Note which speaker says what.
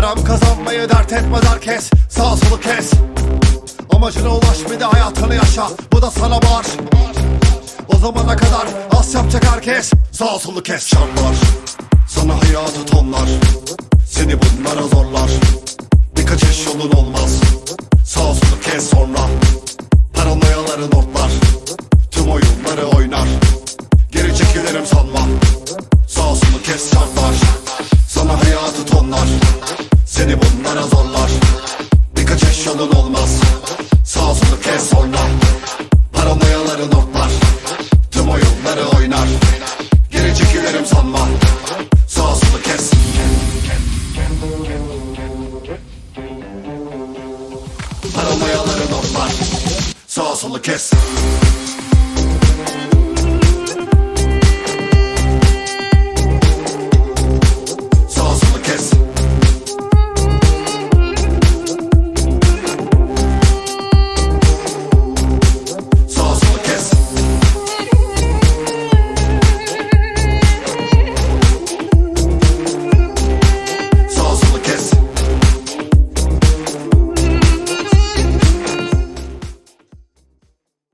Speaker 1: Param kazanmayı dert etme herkes Sağ solu kes. Amacına ulaş bir de hayatını yaşa. Bu da sana var. O zamana kadar az yapacak herkes. Sağ solu kes. Şartlar. Sana hayatı tonlar. Seni bunlara zorlar Seni bunlara zorlar. Bir kaçış yolun olmaz. Sağ solu kes sonra. Paranoyaları notlar Tüm oyunları oynar. Geri çekilirim sanma. Sağ solu kes. Paranoyaları notlar Sağ solu kes